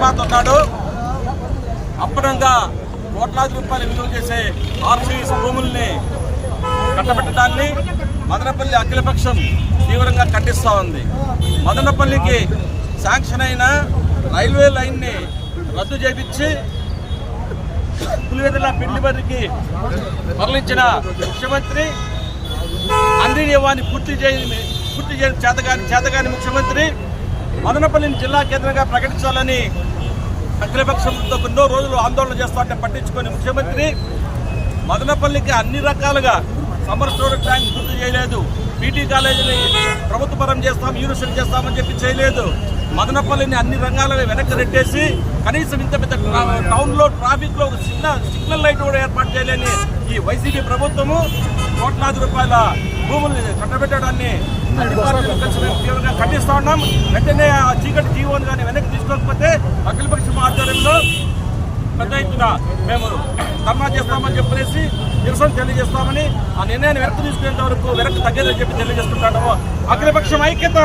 నిర్మాత ఉన్నాడు అప్పనంగా కోట్లాది రూపాయలు విలువ చేసే ఆర్సీఎస్ భూముల్ని కట్టబెట్టడాన్ని మదనపల్లి అఖిలపక్షం తీవ్రంగా ఖండిస్తూ ఉంది. మదనపల్లికి శాంక్షన్ అయిన రైల్వే లైన్ని రద్దు చేపించి పులివెదల పిండిబరికి మరలించిన ముఖ్యమంత్రి అందినియవాన్ని పూర్తి చేయని పూర్తి చేయని చేతగాని చేతగాని ముఖ్యమంత్రి మదనపల్లిని జిల్లా కేంద్రంగా ప్రకటించాలని అఖిలపక్షంతో ఎన్నో రోజులు ఆందోళన చేస్తా పట్టించుకొని ముఖ్యమంత్రి మదనపల్లికి అన్ని రకాలుగా సమ్మర్ స్టోరేజ్ ట్యాంక్ పూర్తి చేయలేదు. పీటీ కాలేజీని ప్రభుత్వపరం చేస్తాం యూనివర్సిటీ చేస్తామని చెప్పి చేయలేదు. మదనపల్లిని అన్ని రంగాలుగా వెనక్కి రెట్టేసి కనీసం ఇంత పెద్ద టౌన్లో ట్రాఫిక్లో ఒక చిన్న సిగ్నల్ లైట్ కూడా ఏర్పాటు చేయలేని ఈ వైసీపీ ప్రభుత్వము కోట్లాది రూపాయల భూముల్ని కట్టబెట్టడాన్ని తీవ్రంగా ఖండిస్తా ఉన్నాం. వెంటనే ఆ చీకటి జీవోని కానీ వెనక్కి తీసుకోకపోతే అఖిలపక్ష ఆధ్వర్యంలో పెద్ద ఎత్తున మేము ధర్నా చేస్తామని చెప్పేసి నిరసన తెలియజేస్తామని ఆ నిర్ణయాన్ని వెనక్కి తీసుకునేంత వరకు వెనక్కి తగ్గేదని చెప్పి తెలియజేస్తుంటాము. అఖిలపక్షం ఐక్యత!